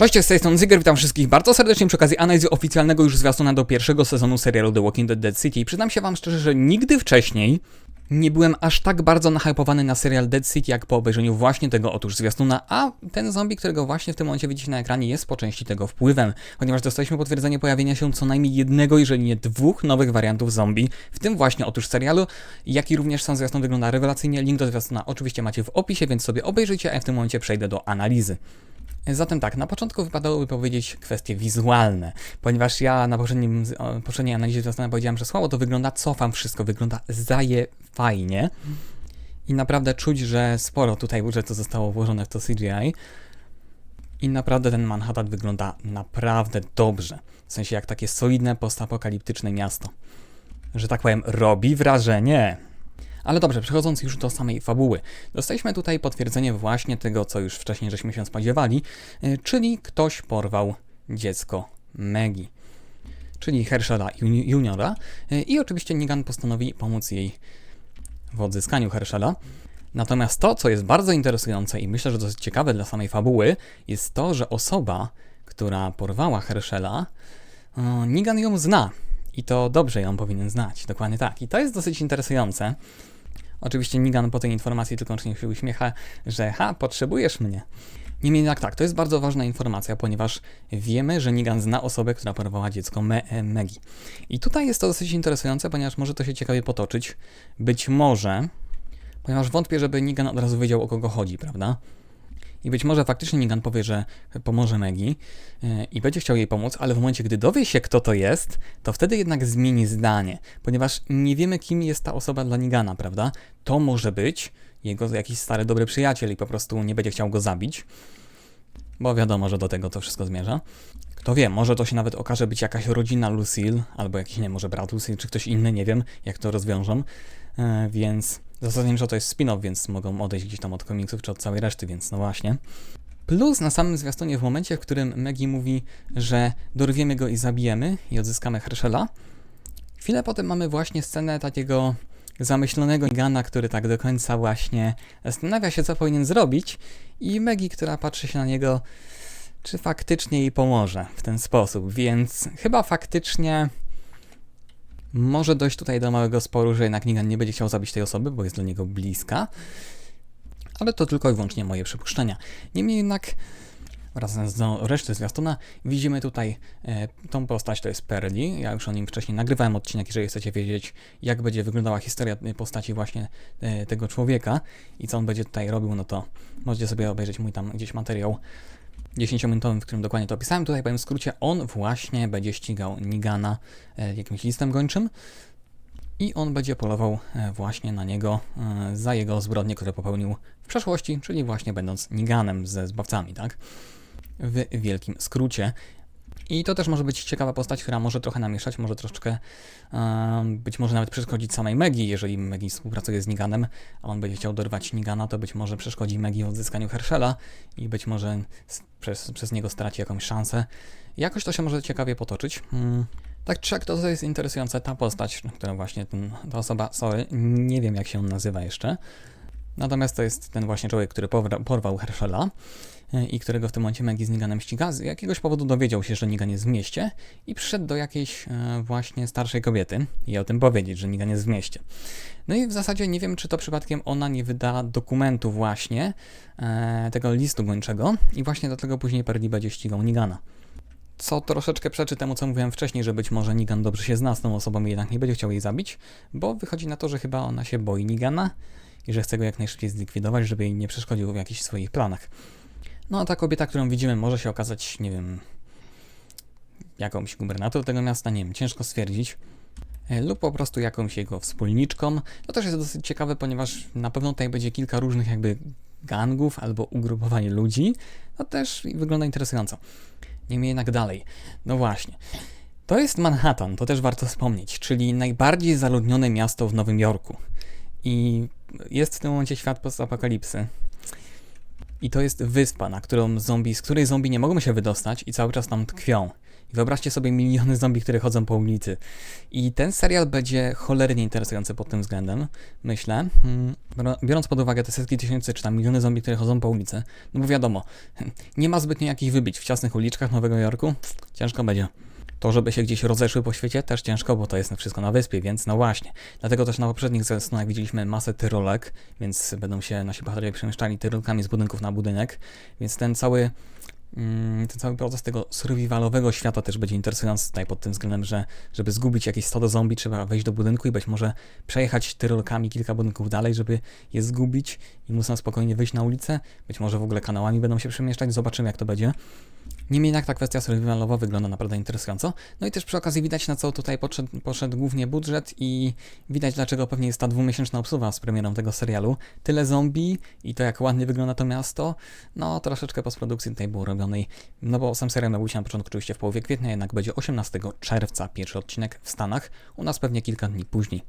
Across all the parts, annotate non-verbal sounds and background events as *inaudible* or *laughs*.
Cześć, z tej strony Zyger, witam wszystkich bardzo serdecznie przy okazji analizy oficjalnego już zwiastuna do pierwszego sezonu serialu The Walking Dead Dead City. Przyznam się wam szczerze, że nigdy wcześniej nie byłem aż tak bardzo nahypowany na serial Dead City, jak po obejrzeniu właśnie tego otóż zwiastuna, a ten zombie, którego właśnie w tym momencie widzicie na ekranie, jest po części tego wpływem, ponieważ dostaliśmy potwierdzenie pojawienia się co najmniej jednego, jeżeli nie dwóch nowych wariantów zombie, w tym właśnie otóż serialu, jak i również sam zwiastun wygląda rewelacyjnie. Link do zwiastuna oczywiście macie w opisie, więc sobie obejrzyjcie, a ja w tym momencie przejdę do analizy. Zatem tak, na początku wypadałoby powiedzieć kwestie wizualne, ponieważ ja na poprzednim, poprzedniej analizie zwiastuna powiedziałem, że słabo to wygląda, cofam wszystko, wygląda zaje fajnie i naprawdę czuć, że sporo tutaj budżetu zostało włożone w to CGI i naprawdę ten Manhattan wygląda naprawdę dobrze, w sensie jak takie solidne postapokaliptyczne miasto. Że tak powiem, robi wrażenie. Ale dobrze, przechodząc już do samej fabuły. Dostaliśmy tutaj potwierdzenie właśnie tego, co już wcześniej żeśmy się spodziewali, y, czyli ktoś porwał dziecko Maggie, czyli Herschela juni- juniora y, i oczywiście Negan postanowi pomóc jej w odzyskaniu Herschela. Natomiast to, co jest bardzo interesujące i myślę, że dosyć ciekawe dla samej fabuły, jest to, że osoba, która porwała Herschela, y, Negan ją zna. I to dobrze ją powinien znać, dokładnie tak. I to jest dosyć interesujące. Oczywiście Nigan po tej informacji tylko się uśmiecha, że ha, potrzebujesz mnie. Niemniej jednak tak, to jest bardzo ważna informacja, ponieważ wiemy, że Nigan zna osobę, która porwała dziecko e, Megi. I tutaj jest to dosyć interesujące, ponieważ może to się ciekawie potoczyć. Być może, ponieważ wątpię, żeby Nigan od razu wiedział o kogo chodzi, prawda? I być może faktycznie Negan powie, że pomoże Maggie yy, i będzie chciał jej pomóc, ale w momencie, gdy dowie się, kto to jest, to wtedy jednak zmieni zdanie, ponieważ nie wiemy, kim jest ta osoba dla Negana, prawda? To może być jego jakiś stary, dobry przyjaciel i po prostu nie będzie chciał go zabić, bo wiadomo, że do tego to wszystko zmierza. Kto wie, może to się nawet okaże być jakaś rodzina Lucille, albo jakiś, nie może brat Lucille, czy ktoś inny, nie wiem, jak to rozwiążą, yy, więc Zasadniczo to jest spin-off, więc mogą odejść gdzieś tam od komiksów czy od całej reszty, więc no właśnie. Plus na samym zwiastunie w momencie, w którym Maggie mówi, że dorwiemy go i zabijemy i odzyskamy Herschela, chwilę potem mamy właśnie scenę takiego zamyślonego Gana, który tak do końca właśnie zastanawia się, co powinien zrobić i Maggie, która patrzy się na niego, czy faktycznie jej pomoże w ten sposób, więc chyba faktycznie może dojść tutaj do małego sporu, że jednak Negan nie będzie chciał zabić tej osoby, bo jest do niego bliska. Ale to tylko i wyłącznie moje przypuszczenia. Niemniej jednak, wracając do reszty zwiastuna, widzimy tutaj e, tą postać, to jest Perli. Ja już o nim wcześniej nagrywałem odcinek, jeżeli chcecie wiedzieć, jak będzie wyglądała historia postaci właśnie e, tego człowieka i co on będzie tutaj robił, no to możecie sobie obejrzeć mój tam gdzieś materiał 10-minutowym, w którym dokładnie to opisałem. Tutaj powiem w skrócie, on właśnie będzie ścigał Nigana e, jakimś listem gończym i on będzie polował e, właśnie na niego e, za jego zbrodnie, które popełnił w przeszłości, czyli właśnie będąc Niganem ze zbawcami, tak? W wielkim skrócie. I to też może być ciekawa postać, która może trochę namieszać, może troszeczkę być może nawet przeszkodzić samej Megi, jeżeli Megi współpracuje z Niganem, a on będzie chciał dorwać Nigana, to być może przeszkodzi Megi w odzyskaniu Herschela i być może przez, przez niego straci jakąś szansę. Jakoś to się może ciekawie potoczyć. Hmm. Tak czy jak to jest interesujące, ta postać, która właśnie ten, ta osoba, sorry, nie wiem jak się on nazywa jeszcze, natomiast to jest ten właśnie człowiek, który porwał Herschela i którego w tym momencie Maggie z Niganem ściga, z jakiegoś powodu dowiedział się, że Nigan jest w mieście i przyszedł do jakiejś e, właśnie starszej kobiety i o tym powiedzieć, że Nigan jest w mieście. No i w zasadzie nie wiem, czy to przypadkiem ona nie wyda dokumentu właśnie e, tego listu gończego i właśnie do tego później Perdi będzie ścigał Nigana. Co troszeczkę przeczy temu, co mówiłem wcześniej, że być może Nigan dobrze się zna z tą osobą i jednak nie będzie chciał jej zabić, bo wychodzi na to, że chyba ona się boi Nigana i że chce go jak najszybciej zlikwidować, żeby jej nie przeszkodził w jakichś swoich planach. No a ta kobieta, którą widzimy, może się okazać, nie wiem, jakąś gubernator tego miasta, nie wiem, ciężko stwierdzić. E, lub po prostu jakąś jego wspólniczką. To też jest dosyć ciekawe, ponieważ na pewno tutaj będzie kilka różnych jakby gangów albo ugrupowań ludzi. To też wygląda interesująco. Niemniej jednak dalej. No właśnie. To jest Manhattan, to też warto wspomnieć, czyli najbardziej zaludnione miasto w Nowym Jorku. I jest w tym momencie świat postapokalipsy. I to jest wyspa, na którą zombie, z której zombie nie mogą się wydostać i cały czas tam tkwią. I wyobraźcie sobie miliony zombie, które chodzą po ulicy. I ten serial będzie cholernie interesujący pod tym względem, myślę. Mm, biorąc pod uwagę te setki tysięcy czy tam miliony zombie, które chodzą po ulicy, no bo wiadomo, *laughs* nie ma zbytnio jakich wybić w ciasnych uliczkach Nowego Jorku. Ciężko będzie. To, żeby się gdzieś rozeszły po świecie, też ciężko, bo to jest wszystko na wyspie, więc no właśnie. Dlatego też na poprzednich sezonach widzieliśmy masę tyrolek, więc będą się nasi bohaterowie przemieszczali tyrolkami z budynków na budynek, więc ten cały mm, ten cały proces tego survivalowego świata też będzie interesujący tutaj pod tym względem, że żeby zgubić jakieś stado zombie, trzeba wejść do budynku i być może przejechać tyrolkami kilka budynków dalej, żeby je zgubić i na spokojnie wyjść na ulicę. Być może w ogóle kanałami będą się przemieszczać, zobaczymy jak to będzie. Niemniej jednak ta kwestia survivalowa wygląda naprawdę interesująco. No i też przy okazji widać na co tutaj poszedł, poszedł głównie budżet i widać dlaczego pewnie jest ta dwumiesięczna obsuwa z premierą tego serialu. Tyle zombie i to jak ładnie wygląda to miasto, no troszeczkę postprodukcji tutaj było robionej, no bo sam serial miał być na początku oczywiście w połowie kwietnia, jednak będzie 18 czerwca pierwszy odcinek w Stanach, u nas pewnie kilka dni później.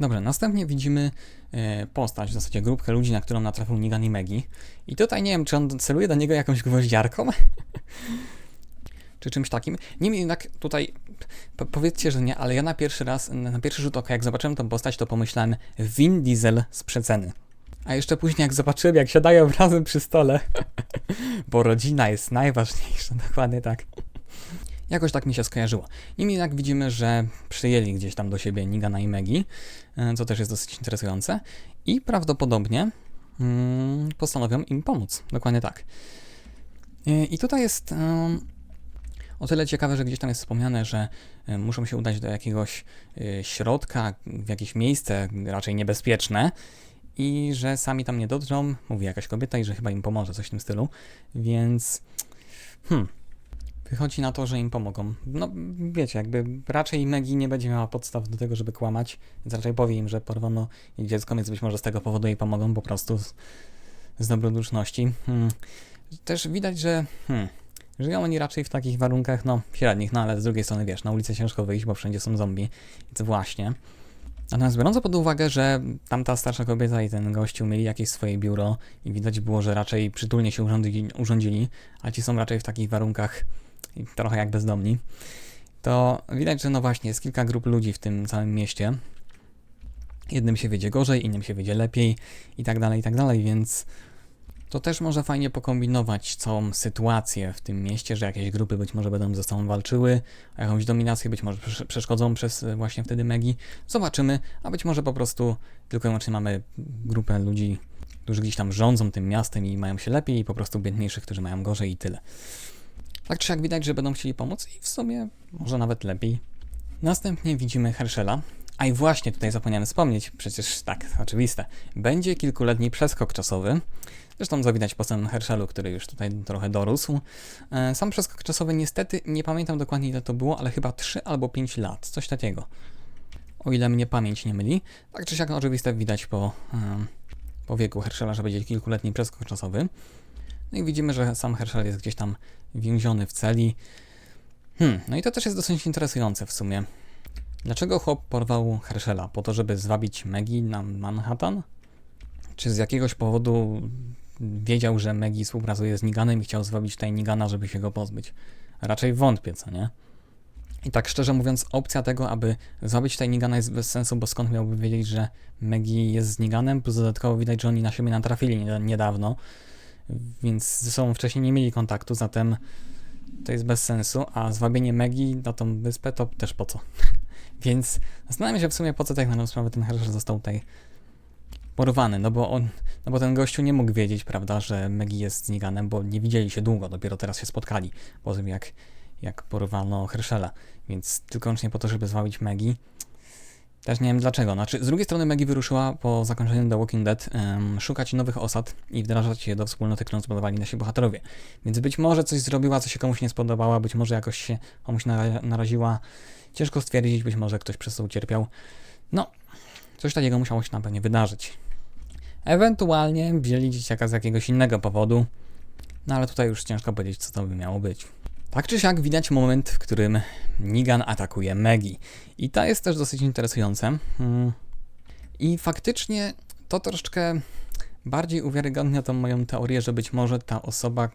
Dobrze, następnie widzimy e, postać, w zasadzie grupkę ludzi, na którą natrafił Nigan i Megi. I tutaj nie wiem, czy on celuje do niego jakąś gwoździarką, *laughs* czy czymś takim. Niemniej jednak tutaj powiedzcie, że nie, ale ja na pierwszy raz, na pierwszy rzut oka, jak zobaczyłem tą postać, to pomyślałem Vin Diesel z przeceny. A jeszcze później, jak zobaczyłem, jak siadają *laughs* razem przy stole, *laughs* bo rodzina jest najważniejsza, dokładnie tak. Jakoś tak mi się skojarzyło. Niemniej jednak widzimy, że przyjęli gdzieś tam do siebie Nigana i Megi, e, co też jest dosyć interesujące i prawdopodobnie mm, postanowią im pomóc. Dokładnie tak. E, I tutaj jest um, o tyle ciekawe, że gdzieś tam jest wspomniane, że e, muszą się udać do jakiegoś środka, w jakieś miejsce raczej niebezpieczne i że sami tam nie dotrą, mówi jakaś kobieta i że chyba im pomoże, coś w tym stylu. Więc hmm, wychodzi na to, że im pomogą. No wiecie, jakby raczej Megi nie będzie miała podstaw do tego, żeby kłamać, więc raczej powie im, że porwano jej dziecko, więc być może z tego powodu jej pomogą po prostu z, z dobroduszności. Hmm. Też widać, że hmm, żyją oni raczej w takich warunkach, no średnich, no ale z drugiej strony wiesz, na ulicę ciężko wyjść, bo wszędzie są zombie, więc właśnie. Natomiast biorąc pod uwagę, że tamta starsza kobieta i ten gościu mieli jakieś swoje biuro i widać było, że raczej przytulnie się urządzili, urządzili a ci są raczej w takich warunkach trochę jak bezdomni, to widać, że no właśnie jest kilka grup ludzi w tym całym mieście. Jednym się wiedzie gorzej, innym się wiedzie lepiej i tak dalej, i tak dalej, więc to też może fajnie pokombinować całą sytuację w tym mieście, że jakieś grupy być może będą ze sobą walczyły, a jakąś dominację być może przeszkodzą przez właśnie wtedy Megi. Zobaczymy, a być może po prostu tylko i wyłącznie mamy grupę ludzi, którzy gdzieś tam rządzą tym miastem i mają się lepiej i po prostu biedniejszych, którzy mają gorzej i tyle. Tak czy jak widać, że będą chcieli pomóc i w sumie może nawet lepiej. Następnie widzimy Herschela. A i właśnie tutaj zapomniałem wspomnieć, przecież tak, oczywiste. Będzie kilkuletni przeskok czasowy. Zresztą co widać po samym Herschelu, który już tutaj trochę dorósł. E, sam przeskok czasowy niestety, nie pamiętam dokładnie ile to było, ale chyba 3 albo 5 lat, coś takiego. O ile mnie pamięć nie myli. Tak czy siak oczywiste widać po, po wieku Herschela, że będzie kilkuletni przeskok czasowy. No i widzimy, że sam Herschel jest gdzieś tam więziony w celi. Hmm, no i to też jest dosyć interesujące w sumie. Dlaczego chłop porwał Herschela? Po to, żeby zwabić Maggie na Manhattan? Czy z jakiegoś powodu wiedział, że Maggie współpracuje z Niganem i chciał zwabić tutaj Nigana, żeby się go pozbyć? Raczej wątpię, co nie? I tak szczerze mówiąc, opcja tego, aby zwabić tutaj Nigana jest bez sensu, bo skąd miałby wiedzieć, że Maggie jest z Niganem? Plus dodatkowo widać, że oni na siebie natrafili niedawno więc ze sobą wcześniej nie mieli kontaktu, zatem to jest bez sensu, a zwabienie Megi na tą wyspę to też po co. *laughs* więc zastanawiam się w sumie po co tak na sprawę ten Herschel został tutaj porwany, no bo on, no bo ten gościu nie mógł wiedzieć, prawda, że Megi jest z bo nie widzieli się długo, dopiero teraz się spotkali, po tym jak, jak porwano Herschela, więc tylko wyłącznie po to, żeby zwabić Megi, też nie wiem dlaczego. Znaczy, z drugiej strony Maggie wyruszyła po zakończeniu The Walking Dead um, szukać nowych osad i wdrażać je do wspólnoty, którą zbudowali nasi bohaterowie. Więc być może coś zrobiła, co się komuś nie spodobało, być może jakoś się komuś naraziła. Ciężko stwierdzić, być może ktoś przez to ucierpiał. No, coś takiego musiało się na pewno wydarzyć. Ewentualnie wzięli dzieciaka z jakiegoś innego powodu, no ale tutaj już ciężko powiedzieć, co to by miało być. Tak czy siak widać moment, w którym Nigan atakuje Megi. I to jest też dosyć interesujące. Mm. I faktycznie to troszeczkę bardziej uwiarygodnia tą moją teorię, że być może ta osoba,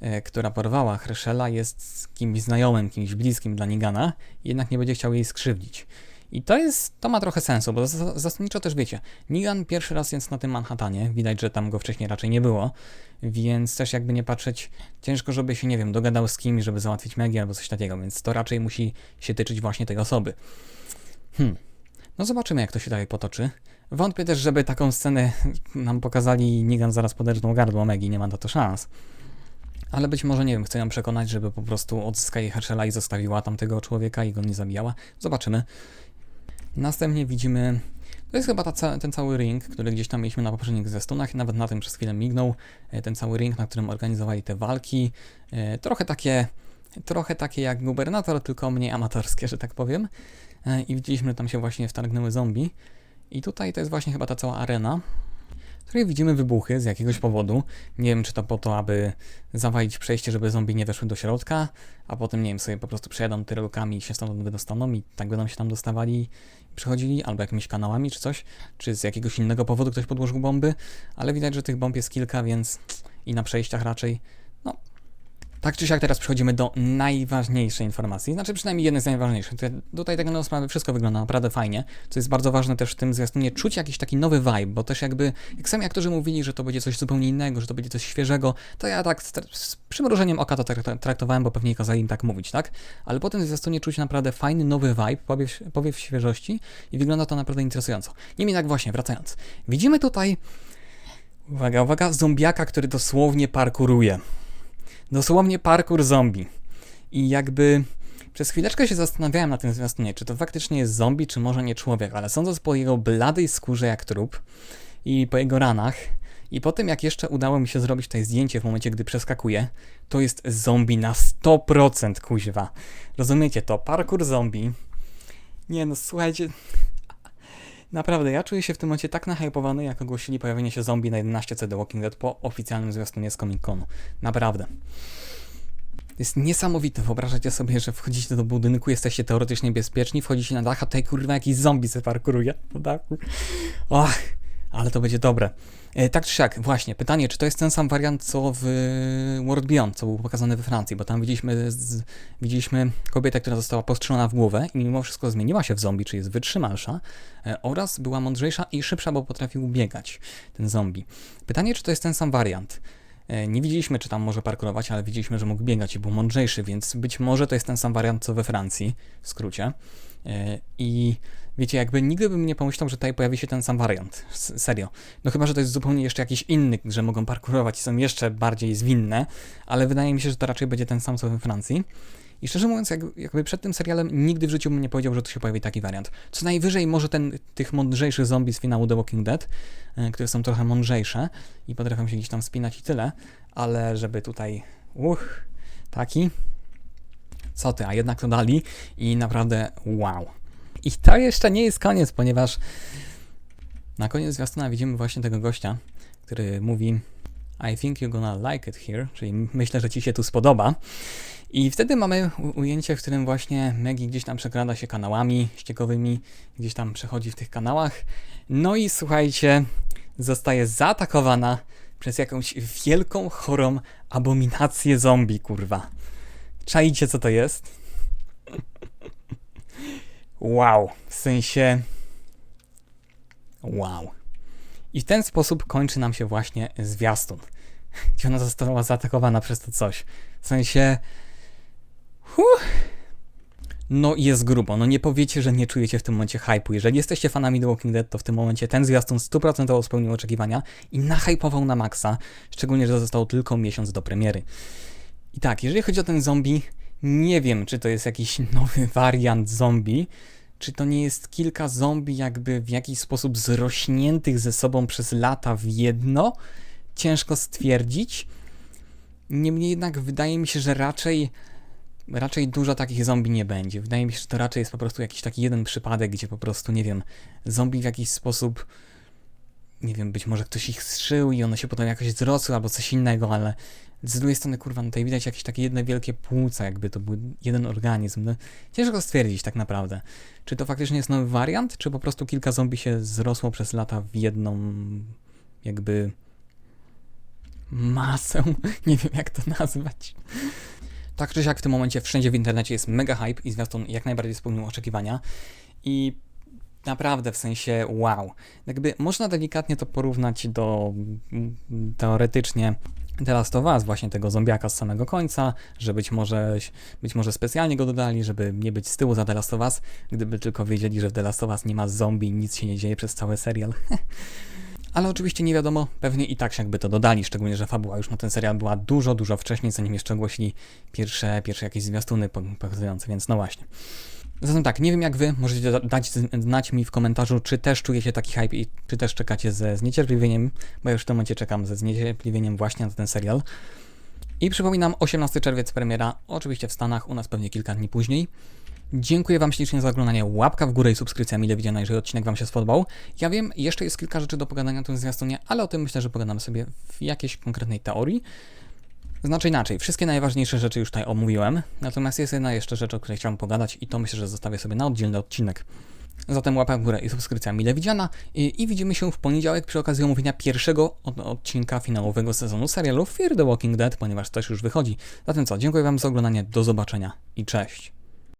e, która porwała Herschela, jest kimś znajomym, kimś bliskim dla Nigana, jednak nie będzie chciał jej skrzywdzić. I to jest, to ma trochę sensu, bo zasadniczo też wiecie, Nigan pierwszy raz jest na tym Manhattanie, widać, że tam go wcześniej raczej nie było, więc też jakby nie patrzeć, ciężko, żeby się, nie wiem, dogadał z kimś, żeby załatwić magię albo coś takiego, więc to raczej musi się tyczyć właśnie tej osoby. Hmm. No zobaczymy, jak to się dalej potoczy. Wątpię też, żeby taką scenę *laughs* nam pokazali Nigan zaraz poderżnął gardło Megi, nie ma na to szans. Ale być może, nie wiem, chcę ją przekonać, żeby po prostu odzyskała Herschela i zostawiła tamtego człowieka i go nie zabijała. Zobaczymy. Następnie widzimy, to jest chyba ta, ten cały ring, który gdzieś tam mieliśmy na poprzednich zwiastunach, nawet na tym przez chwilę mignął, e, ten cały ring, na którym organizowali te walki, e, trochę takie, trochę takie jak gubernator, tylko mniej amatorskie, że tak powiem. E, I widzieliśmy, że tam się właśnie wtargnęły zombie. I tutaj to jest właśnie chyba ta cała arena, której widzimy wybuchy z jakiegoś powodu. Nie wiem, czy to po to, aby zawalić przejście, żeby zombie nie weszły do środka, a potem, nie wiem, sobie po prostu przejadą tyrolkami i się stąd wydostaną i tak będą się tam dostawali i przychodzili, albo jakimiś kanałami czy coś, czy z jakiegoś innego powodu ktoś podłożył bomby, ale widać, że tych bomb jest kilka, więc i na przejściach raczej, no, tak czy siak teraz przechodzimy do najważniejszej informacji, znaczy przynajmniej jednej z najważniejszych. Tutaj tak na wszystko wygląda naprawdę fajnie, co jest bardzo ważne też w tym zwiastunie, czuć jakiś taki nowy vibe, bo też jakby, jak sami aktorzy mówili, że to będzie coś zupełnie innego, że to będzie coś świeżego, to ja tak z przymrużeniem oka to traktowałem, bo pewnie kazali im tak mówić, tak? Ale potem w zwiastunie czuć naprawdę fajny, nowy vibe, powiew, powiew świeżości i wygląda to naprawdę interesująco. Niemniej tak właśnie, wracając. Widzimy tutaj, uwaga, uwaga, zombiaka, który dosłownie parkuruje dosłownie parkour zombie. I jakby przez chwileczkę się zastanawiałem na tym zwiastunie, czy to faktycznie jest zombie, czy może nie człowiek, ale sądząc po jego bladej skórze jak trup i po jego ranach, i po tym jak jeszcze udało mi się zrobić tutaj zdjęcie w momencie, gdy przeskakuje, to jest zombie na 100% kuźwa. Rozumiecie to? Parkour zombie. Nie no, słuchajcie... Naprawdę, ja czuję się w tym momencie tak nahypowany, jak ogłosili pojawienie się zombie na 11 CD Walking Dead po oficjalnym zwiastunie z Comic Conu. Naprawdę. Jest niesamowite. Wyobrażacie sobie, że wchodzicie do budynku, jesteście teoretycznie bezpieczni, wchodzicie na dach, a tutaj kurwa jakiś zombie se parkuruje. Och, ale to będzie dobre. E, tak czy siak, właśnie, pytanie, czy to jest ten sam wariant, co w World Beyond, co był pokazany we Francji, bo tam widzieliśmy, z, widzieliśmy kobietę, która została postrzelona w głowę i mimo wszystko zmieniła się w zombie, czyli jest wytrzymalsza e, oraz była mądrzejsza i szybsza, bo potrafił biegać, ten zombie. Pytanie, czy to jest ten sam wariant. E, nie widzieliśmy, czy tam może parkurować, ale widzieliśmy, że mógł biegać i był mądrzejszy, więc być może to jest ten sam wariant, co we Francji, w skrócie. I Wiecie, jakby nigdy bym nie pomyślał, że tutaj pojawi się ten sam wariant. Serio. No chyba, że to jest zupełnie jeszcze jakiś inny, że mogą parkurować i są jeszcze bardziej zwinne, ale wydaje mi się, że to raczej będzie ten sam co we Francji. I szczerze mówiąc, jak, jakby przed tym serialem nigdy w życiu bym nie powiedział, że tu się pojawi taki wariant. Co najwyżej może ten, tych mądrzejszych zombie z finału The Walking Dead, yy, które są trochę mądrzejsze i potrafią się gdzieś tam spinać i tyle, ale żeby tutaj, uch, taki, co ty, a jednak to dali i naprawdę wow. I to jeszcze nie jest koniec, ponieważ na koniec zwiastuna widzimy właśnie tego gościa, który mówi I think you're gonna like it here, czyli myślę, że ci się tu spodoba. I wtedy mamy ujęcie, w którym właśnie Maggie gdzieś tam przekrada się kanałami ściekowymi, gdzieś tam przechodzi w tych kanałach. No i słuchajcie, zostaje zaatakowana przez jakąś wielką, chorą abominację zombie, kurwa. Czajcie, co to jest? Wow, w sensie. Wow. I w ten sposób kończy nam się właśnie zwiastun, gdzie ona została zaatakowana przez to coś. W sensie. Huh. No jest grubo, no nie powiecie, że nie czujecie w tym momencie hypu. Jeżeli jesteście fanami The Walking Dead, to w tym momencie ten zwiastun 100% spełnił oczekiwania i nahypował na maksa, szczególnie, że został tylko miesiąc do premiery. I tak, jeżeli chodzi o ten zombie, nie wiem, czy to jest jakiś nowy wariant zombie, czy to nie jest kilka zombie jakby w jakiś sposób zrośniętych ze sobą przez lata w jedno. Ciężko stwierdzić. Niemniej jednak wydaje mi się, że raczej raczej dużo takich zombie nie będzie. Wydaje mi się, że to raczej jest po prostu jakiś taki jeden przypadek, gdzie po prostu, nie wiem, zombie w jakiś sposób nie wiem, być może ktoś ich zszył i one się potem jakoś zrosły albo coś innego, ale z drugiej strony, kurwa, no tutaj widać jakieś takie jedne wielkie płuca, jakby to był jeden organizm. No, ciężko stwierdzić tak naprawdę. Czy to faktycznie jest nowy wariant, czy po prostu kilka zombie się zrosło przez lata w jedną jakby masę, *laughs* nie wiem jak to nazwać. Tak czy siak w tym momencie wszędzie w internecie jest mega hype i zwiastun jak najbardziej spełnił oczekiwania i naprawdę w sensie wow. Jakby można delikatnie to porównać do teoretycznie The Last of Us, właśnie tego zombiaka z samego końca, że być może, być może specjalnie go dodali, żeby nie być z tyłu za The Last of Us, gdyby tylko wiedzieli, że w The Last of Us nie ma zombie, nic się nie dzieje przez cały serial. *laughs* Ale oczywiście nie wiadomo, pewnie i tak się jakby to dodali, szczególnie, że fabuła już na ten serial była dużo, dużo wcześniej, zanim jeszcze ogłosili pierwsze, pierwsze jakieś zwiastuny pokazujące, więc no właśnie. Zatem tak, nie wiem jak wy, możecie dać znać mi w komentarzu, czy też czujecie taki hype i czy też czekacie ze zniecierpliwieniem, bo ja już w tym momencie czekam ze zniecierpliwieniem właśnie na ten serial. I przypominam, 18 czerwiec premiera, oczywiście w Stanach, u nas pewnie kilka dni później. Dziękuję Wam ślicznie za oglądanie, łapka w górę i subskrypcja mile widziana, jeżeli odcinek Wam się spodobał. Ja wiem, jeszcze jest kilka rzeczy do pogadania na tym zwiastunie, ale o tym myślę, że pogadamy sobie w jakiejś konkretnej teorii. Znaczy inaczej, wszystkie najważniejsze rzeczy już tutaj omówiłem, natomiast jest jedna jeszcze rzecz, o której chciałem pogadać i to myślę, że zostawię sobie na oddzielny odcinek. Zatem łapka w górę i subskrypcja mile widziana I, i widzimy się w poniedziałek przy okazji omówienia pierwszego od, odcinka finałowego sezonu serialu Fear the Walking Dead, ponieważ też już wychodzi. Zatem co, dziękuję Wam za oglądanie, do zobaczenia i cześć.